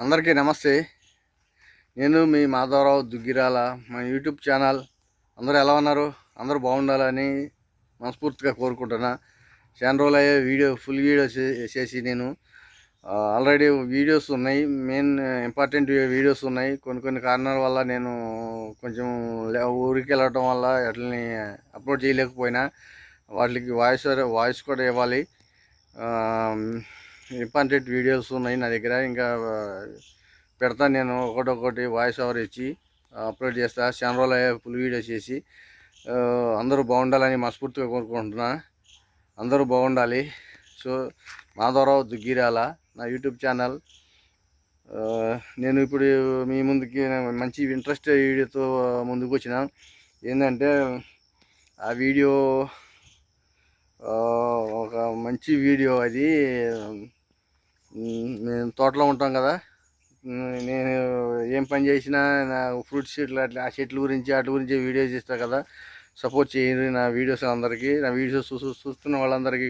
అందరికీ నమస్తే. నేను మీ మాధవరావు దుగ్గిరాల. మా యూట్యూబ్ ఛానల్. అందరూ ఎలా ఉన్నారు? అందరూ బాగుండాలని మనస్ఫూర్తిగా కోరుకుంటున్నా. చాలా రోజులు అయ్యే వీడియో ఫుల్ వీడియో చేసి నేను ఆల్రెడీ వీడియోస్ ఉన్నాయి. మెయిన్ ఇంపార్టెంట్ వీడియోస్ ఉన్నాయి. కొన్ని కొన్ని కారణాల వల్ల నేను కొంచెం లే- ఊరికి వెళ్ళటం వల్ల వాటిని అప్లోడ్ చేయలేకపోయినా వాటికి వాయిస్ వాయిస్ కూడా ఇవ్వాలి. ఇంపార్టెంట్ వీడియోస్ ఉన్నాయి నా దగ్గర. ఇంకా పెడతా పెడతాను నేను ఒకటొకటి వాయిస్ ఓవర్ ఇచ్చి అప్లోడ్ చేస్తా. చాలా రోజులు అయ్యే ఫుల్ వీడియో చేసి అందరూ బాగుండాలని మనస్ఫూర్తిగా కోరుకుంటున్నా. అందరూ బాగుండాలి. సో మాధవరావు దుగ్గిరాల నా యూట్యూబ్ ఛానల్. నేను ఇప్పుడు మీ ముందుకి మంచి ఇంట్రెస్ట్ వీడియోతో ముందుకు వచ్చిన ఏంటంటే ఆ వీడియో ఒక మంచి వీడియో అది మేము తోటలో ఉంటాం కదా. నేను ఏం పని చేసినా నా ఫ్రూట్స్ చెట్లు అట్లా ఆ చెట్ల గురించి వాటి గురించి వీడియోస్ చేస్తా కదా. సపోర్ట్ చేయండి నా వీడియోస్ అందరికీ నా వీడియోస్ చూ చూస్తున్న వాళ్ళందరికీ.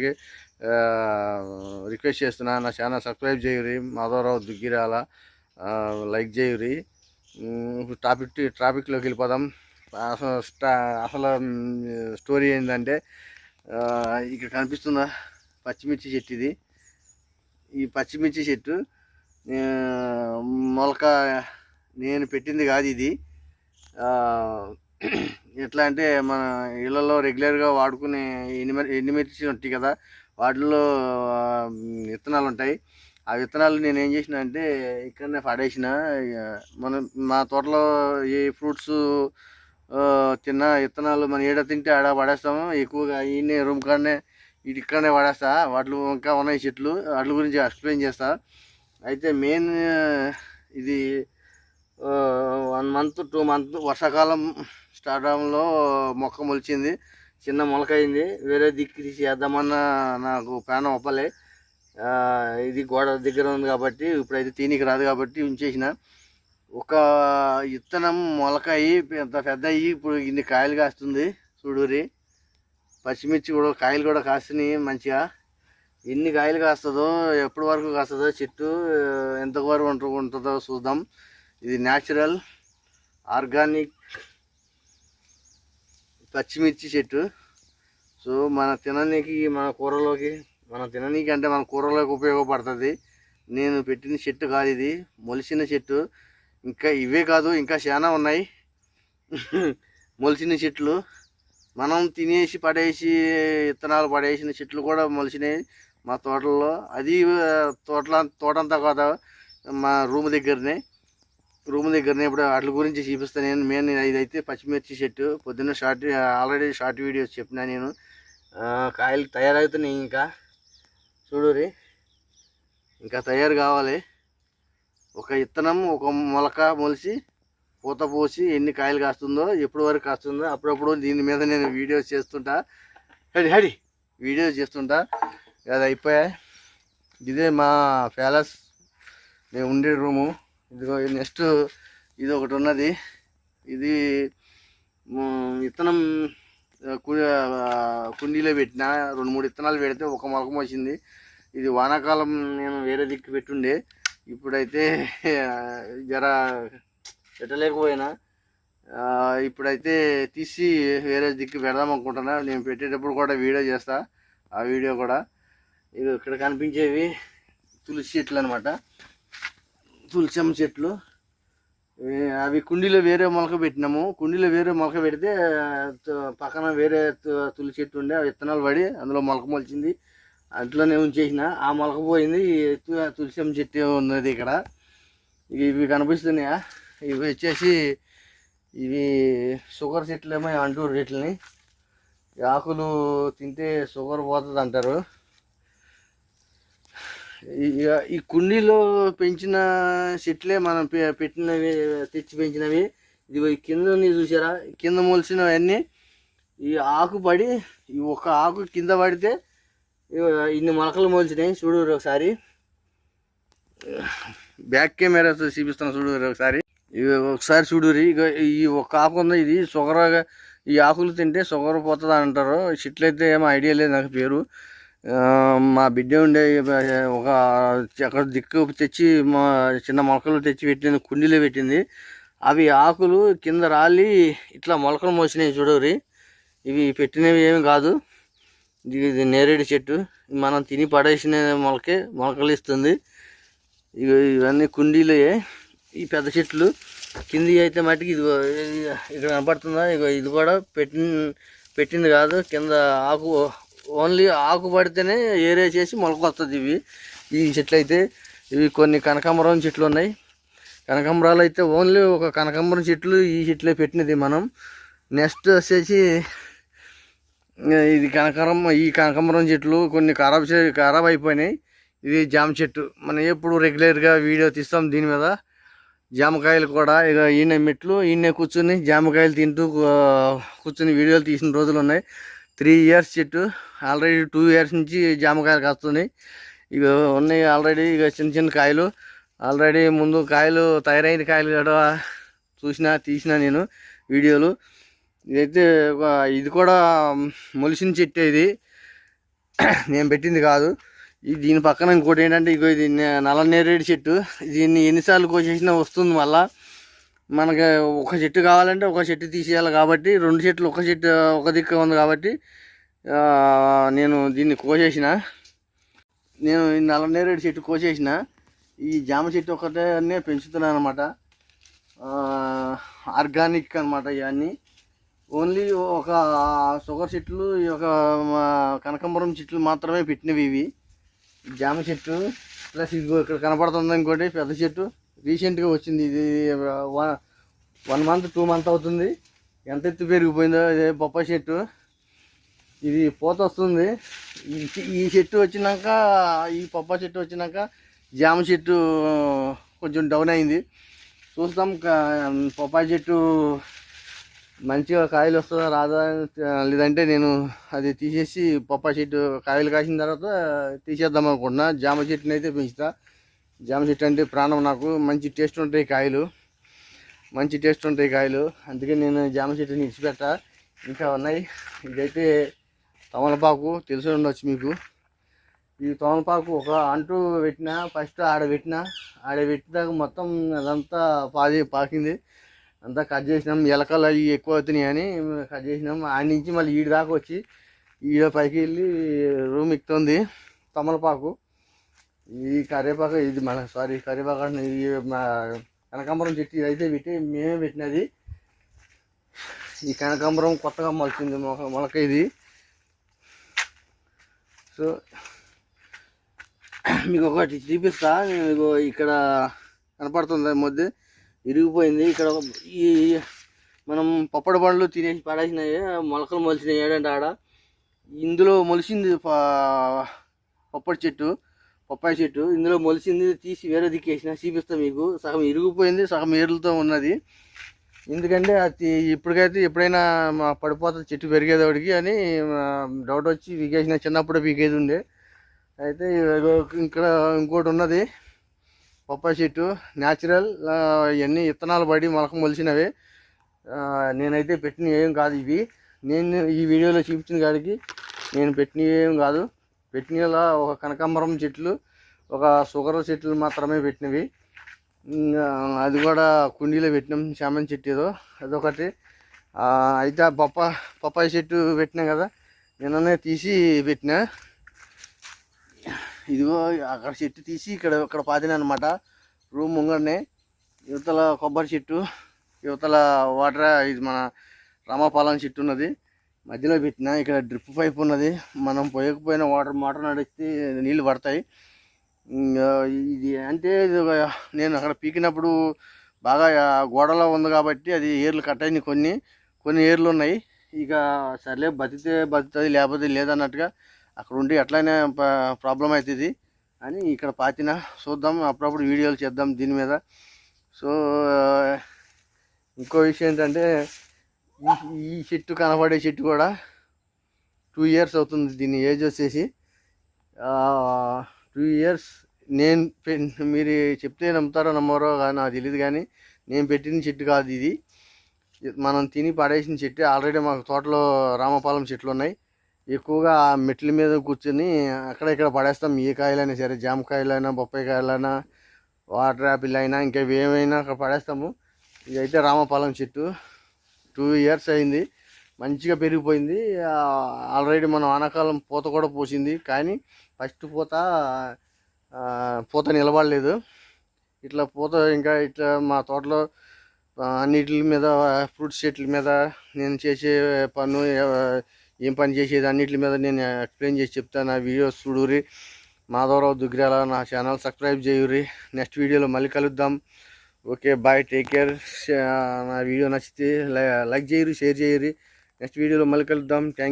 రిక్వెస్ట్ చేస్తున్నా నా ఛానల్ సబ్స్క్రైబ్ చేయరి మాధవరావు దుగ్గిరాల. లైక్ చేయరి. ఇప్పుడు టాపిక్ ట్రాఫిక్లోకి వెళ్ళిపోదాం. అసలు అసలు స్టోరీ ఏంటంటే ఇక్కడ కనిపిస్తుందా పచ్చిమిర్చి చెట్టు ఇది ఈ పచ్చిమిర్చి చెట్టు మొలక నేను పెట్టింది కాదు ఇది. ఎట్లా అంటే మన ఇళ్ళలో రెగ్యులర్గా వాడుకునే ఎనిమి ఎండుమిర్చి ఉంటాయి కదా వాటిలో విత్తనాలు ఉంటాయి. ఆ విత్తనాలు నేను ఏం చేసిన అంటే ఇక్కడనే పడేసిన. మన మా తోటలో ఏ ఫ్రూట్స్ తిన్న విత్తనాలు మనం ఏడ తింటే ఆడ పడేస్తాము ఎక్కువగా ఈయనే రూమ్ కాడనే ఇటు ఇక్కడనే పడేస్తా. వాటిలో ఇంకా ఉన్నాయి చెట్లు. వాటి గురించి ఎక్స్ప్లెయిన్ చేస్తా. అయితే మెయిన్ ఇది వన్ మంత్ టూ మంత్ వర్షాకాలం స్టార్ట్ అవడంలో మొక్క మొలిచింది. చిన్న మొలక అయింది వేరే దిక్కు తీసి వేద్దామన్న నాకు ప్రాణం ఒప్పలే. ఇది గోడ దగ్గర ఉంది కాబట్టి ఇప్పుడైతే తీనికి రాదు కాబట్టి ఉంచేసిన. ఒక విత్తనం మొలక అయ్యి పెద్ద పెద్ద అయ్యి ఇప్పుడు ఇన్ని కాయలు కాస్తుంది. చూడురి పచ్చిమిర్చి కూడా కాయలు కూడా కాస్తున్నాయి మంచిగా. ఎన్ని కాయలు కాస్తుందో ఎప్పటి వరకు కాస్తుందో చెట్టు ఎంతవరకు ఉంటు- ఉంటుందో చూద్దాం. ఇది న్యాచురల్ ఆర్గానిక్ పచ్చిమిర్చి చెట్టు. సో మన తిననీకి మన కూరలోకి మన తిననీకి అంటే మన కూరలోకి ఉపయోగపడుతుంది. నేను పెట్టిన చెట్టు కాదు ఇది మొలిసిన చెట్టు. ఇంకా ఇవే కాదు ఇంకా చాలా ఉన్నాయి. మొలిచిన చెట్లు. మనం తినేసి పడేసి విత్తనాలు పడేసిన చెట్లు కూడా మొలిచినాయి మా తోటల్లో. అది తోటల తోటంతా కాదు మా రూమ్ దగ్గరనే. రూమ్ దగ్గరనే ఇప్పుడు వాటి గురించి చూపిస్తాను నేను. మెయిన్ ఇదైతే పచ్చిమిర్చి చెట్టు. పొద్దున్న షార్ట్ ఆల్రెడీ షార్ట్ వీడియోస్ చెప్పినా నేను. కాయలు తయారవుతున్నాయి ఇంకా. చూడురి ఇంకా తయారు కావాలి. ఒక విత్తనం ఒక మొలక మొలిచి పూత పోసి ఎన్ని కాయలు కాస్తుందో ఎప్పటి వరకు కాస్తుందో అప్పుడప్పుడు దీని మీద నేను వీడియోస్ చేస్తుంటా. హడి హడి వీడియోస్ చేస్తుంటా. అది అయిపోయా ఇదే మా ప్యాలెస్. నేను ఉండే రూము. ఇదిగో నెక్స్ట్ ఇది ఒకటి ఉన్నది. ఇది ఇత్తనం విత్తనం కుండీలో పెట్టిన రెండు మూడు విత్తనాలు పెడితే ఒక మొలకం వచ్చింది ఇది వానాకాలం నేను వేరే దిక్కు పెట్టుండే. ఇప్పుడైతే జరా జర పెట్టలేకపోయినా ఇప్పుడైతే తీసి వేరే దిక్కు పెడదాం అనుకుంటున్నా. నేను పెట్టేటప్పుడు కూడా వీడియో చేస్తా ఆ వీడియో కూడా. ఇది ఇక్కడ కనిపించేవి తులసి చెట్లు అనమాట తులసమ్మ చెట్లు. అవి కుండీలో వేరే మొలక పెట్టినాము. కుండీలో వేరే మొలక పెడితే పక్కన వేరే తులసి చెట్టు ఉండే విత్తనాలు పడి అందులో మొలక మొలిచింది. అట్లనే ఉంచేసిన. ఆ మొలక పోయింది తులసమ్మ చెట్టు ఉన్నది ఇక్కడ. ఇవి కనిపిస్తున్నాయా? ఇవి వచ్చేసి ఇవి షుగర్ చెట్లు ఏమో అంటూరు చెట్లని. ఆకులు తింటే షుగర్ పోతుంది అంటారు. ఈ- ఈ- కుండీలో పెంచిన చెట్లే మనం పె- పెట్టినవి తెచ్చి పెంచినవి. ఇది కింద చూసారా? కింద మొలిసినవన్నీ ఈ ఆకు పడి ఈ ఒక ఆకు కింద పడితే ఇన్ని మొలకలు మొలిచినాయి. చూడు ఒకసారి. బ్యాక్ కెమెరాతో చూపిస్తాను చూడు ఒకసారి. ఇవి ఒకసారి చూడురి ఇక ఈ ఒక ఆకు ఉంది ఇది షుగర్గా ఈ ఆకులు తింటే షుగర్ పోతుంది అంటారు చెట్లు అయితే ఏమో ఐడియా లేదు నాకు పేరు. మా బిడ్డ ఉండే ఒక అక్కడ దిక్కు తెచ్చి మా చిన్న మొలకలు తెచ్చి పెట్టింది కుండీలో పెట్టింది. అవి ఆకులు కింద రాలి ఇట్లా మొలకలు మోసినాయి చూడరి ఇవి పెట్టినవి ఏమి కాదు. ఇది నేరేడు చెట్టు. మనం తిని పడేసిన మొలకే మొలకలు ఇస్తుంది. ఇవన్నీ కుండీలే. ఈ పెద్ద చెట్లు కింది అయితే మట్టికి ఇది ఇక్కడ కనపడుతుందా? ఇది కూడా పెట్టిన పెట్టింది కాదు. కింద ఆకు ఓన్లీ ఆకు పడితేనే ఏరే చేసి మొలకొస్తుంది ఇవి. ఈ చెట్లు అయితే ఇవి కొన్ని కనకాంబరం చెట్లు ఉన్నాయి. కనకాంబరాలు అయితే ఓన్లీ ఒక కనకాంబరం చెట్లు ఈ చెట్లే పెట్టినది మనం. నెక్స్ట్ వచ్చేసి ఇది కనకాంబరం ఈ కనకాంబరం చెట్లు కొన్ని ఖరాబ్ ఖరాబ్ అయిపోయినాయి. ఇది జామ చెట్టు. మనం ఎప్పుడు రెగ్యులర్గా వీడియో తీస్తాం దీని మీద. జామకాయలు కూడా ఇక ఈయన మెట్లు ఈయన కూర్చుని జామకాయలు తింటూ కూర్చుని వీడియోలు తీసిన రోజులు ఉన్నాయి. త్రీ ఇయర్స్ చెట్టు ఆల్రెడీ టూ ఇయర్స్ నుంచి జామకాయలు కాస్తున్నాయి. ఇక ఉన్నాయి ఆల్రెడీ ఇక చిన్న చిన్న కాయలు. ఆల్రెడీ ముందు కాయలు తయారైన కాయలు కూడా చూసిన తీసిన నేను వీడియోలు. ఇదైతే ఇది కూడా మొలిసిన చెట్టు ఇది. నేను పెట్టింది కాదు. ఈ దీని పక్కన ఇంకోటి ఏంటంటే ఇగో ఇది నల్ల నేరేడు చెట్టు. దీన్ని ఎన్నిసార్లు కోసేసినా వస్తుంది మళ్ళా. మనకి ఒక చెట్టు కావాలంటే ఒక చెట్టు తీసేయాలి కాబట్టి రెండు చెట్లు ఒక చెట్టు ఒక దిక్కు ఉంది కాబట్టి నేను దీన్ని కోసేసిన. నేను ఈ నల్ల నేరేడు చెట్టు కోసేసిన. ఈ జామ చెట్టు ఒకటే పెంచుతున్నాను అనమాట. ఆర్గానిక్ అనమాట ఇవన్నీ. ఓన్లీ ఒక షుగర్ చెట్లు ఈ ఒక కనకాంబరం చెట్లు మాత్రమే పెట్టినవి ఇవి. జామ చెట్టు ప్లస్ ఇది ఇక్కడ కనపడుతుంది ఇంకోటి పెద్ద చెట్టు. రీసెంట్గా వచ్చింది ఇది one one month two month అవుతుంది. ఎంత ఎత్తు పెరిగిపోయిందో ఇదే బొప్పాయి చెట్టు. ఇది పూత వస్తుంది. ఈ చెట్టు వచ్చినాక ఈ పప్పాయి చెట్టు వచ్చినాక జామ చెట్టు కొంచెం డౌన్ అయింది. చూస్తాం కా- పప్పాయి చెట్టు మంచిగా కాయలు వస్తుందా రాదా లేదంటే నేను అది తీసేసి పప్పాయి చెట్టు కాయలు కాసిన తర్వాత తీసేద్దాం అనుకుంటున్నా. జామ చెట్టుని అయితే పెంచుతా. జామ చెట్టు అంటే ప్రాణం నాకు. మంచి టేస్ట్ ఉంటాయి కాయలు. మంచి టేస్ట్ ఉంటాయి కాయలు. అందుకే నేను జామ చెట్టుని ఇచ్చిపెట్ట ఇంకా ఉన్నాయి. ఇదైతే తమలపాకు. తెలిసి ఉండొచ్చు మీకు. ఈ తమలపాకు ఒక అంటూ పెట్టిన ఫస్ట్ ఆడ పెట్టిన ఆడ పెట్టినాక మొత్తం అదంతా పాది పాకింది. అంతా కట్ చేసినాం. ఎలకలు అవి ఎక్కువ అవుతున్నాయి అని కట్ చేసినాం. ఆడి నుంచి మళ్ళీ ఈడి దాకా వచ్చి ఈడ పైకి వెళ్ళి రూమ్ ఎక్కుతుంది. తమలపాకు. ఈ కరివేపాకు ఇది మన సారీ కరివేపాకు ఇది మా కనకాంబరం చెట్టు ఇది అయితే పెట్టి మేమే పెట్టినది. ఈ కనకాంబరం కొత్తగా మొలిచింది మొలక మొలక ఇది. సో మీకు ఒకటి చూపిస్తా. నేను ఇక్కడ కనపడుతుంది. మధ్య ఇరిగిపోయింది. ఇక్కడ ఒక- ఈ మనం పప్పడి పండ్లు తినేసి పడేసినాయి మొలకలు మొలిచినాయి ఏడంటే ఆడ. ఇందులో మొలిచింది పప్పడి చెట్టు పప్పాయి చెట్టు. ఇందులో మొలిచింది తీసి వేరే దిక్కేసిన చూపిస్తా మీకు. సగం ఇరిగిపోయింది సగం ఏర్లతో ఉన్నది. ఎందుకంటే అది ఇప్పటికైతే ఎప్పుడైనా మా పడిపోతుంది చెట్టు పెరిగేదోడికి అని డౌట్ వచ్చి పీకేసిన చిన్నప్పుడే పీకేది ఉండే అయితే ఇక్కడ ఇంకోటి ఉన్నది. పప్పాయి చెట్టు న్యాచురల్ ఇవన్నీ విత్తనాలు పడి మొలక మొలిచినవి. నేనైతే పెట్టిన ఏం కాదు ఇవి. నేను ఈ వీడియోలో చూపించిన కాడికి నేను పెట్టిన ఏం కాదు. పెట్టినలా ఒక కనకాంబరం చెట్లు ఒక షుగర్ చెట్లు మాత్రమే పెట్టినవి. అది కూడా కుండీలో పెట్టినాం చామంతి చెట్టు ఏదో అదొకటి. అయితే ఆ పప్పాయి చెట్టు పెట్టినా కదా నిన్ననే తీసి పెట్టినా. ఇదిగో అక్కడ చెట్టు తీసి ఇక్కడ ఇక్కడ పాతిన అనమాట రూమ్ ముంగడనే. యువతల కొబ్బరి చెట్టు యువతల వాటర్ ఇది మన రామపాలెం చెట్టు ఉన్నది. మధ్యలో పెట్టిన ఇక్కడ డ్రిప్ పైప్ ఉన్నది. మనం పోయకపోయినా వాటర్ మోటార్ నడిస్తే నీళ్ళు పడతాయి. ఇది అంటే ఇది నేను అక్కడ పీకినప్పుడు బాగా గోడలో ఉంది కాబట్టి అది ఏర్లు కట్ అయినాయి కొన్ని. కొన్ని ఏర్లు ఉన్నాయి. ఇక సర్లే బతితే బతుతుంది లేకపోతే లేదన్నట్టుగా అక్కడ ఉండి ఎట్లయినా ప్రాబ్లం అవుతుంది అని ఇక్కడ పాతిన చూద్దాం. అప్పుడప్పుడు వీడియోలు చేద్దాం దీని మీద. సో ఇంకో విషయం ఏంటంటే ఈ- ఈ చెట్టు కనబడే చెట్టు కూడా టూ ఇయర్స్ అవుతుంది దీని ఏజ్ వచ్చేసి. టూ ఇయర్స్ నేను పె- మీరు చెప్తే నమ్ముతారో నమ్మరో కానీ నాకు తెలియదు కానీ నేను పెట్టిన చెట్టు కాదు ఇది. ఇది మనం తిని పడేసిన చెట్టు. ఆల్రెడీ మాకు తోటలో రామపాలెం చెట్లు ఉన్నాయి. ఎక్కువగా ఆ మెట్ల మీద కూర్చొని అక్కడ ఇక్కడ పడేస్తాం. ఏ కాయలైనా సరే జామకాయలైనా బొప్పాయి కాయలైనా వాటర్ యాపిల్ అయినా ఇంకా ఏమైనా అక్కడ పడేస్తాము. ఇదైతే రామపాలెం చెట్టు. టూ ఇయర్స్ అయింది. మంచిగా పెరిగిపోయింది. ఆల్రెడీ మనం ఆనాకాలం పూత కూడా పోసింది. కానీ ఫస్ట్ పూత పూత నిలబడలేదు. ఇట్లా పూత ఇంకా ఇట్లా మా తోటలో అన్నిటి మీద ఫ్రూట్స్ చెట్ల మీద నేను చేసే పన్ను ఏం పని చేసేది? అన్నిటి మీద నేను ఎక్స్ప్లెయిన్ చేసి చెప్తాను. నా వీడియోస్ చూడురి మాధవరావు దుగ్గిరాల నా ఛానల్ సబ్స్క్రైబ్ చేయురి నెక్స్ట్ వీడియోలో మళ్ళీ కలుద్దాం. Okay bye take care. నా వీడియో నచ్చితే లైక్ చేయరు షేర్ చేయరు నెక్స్ట్ వీడియోలో మళ్ళీ కలుద్దాం. థ్యాంక్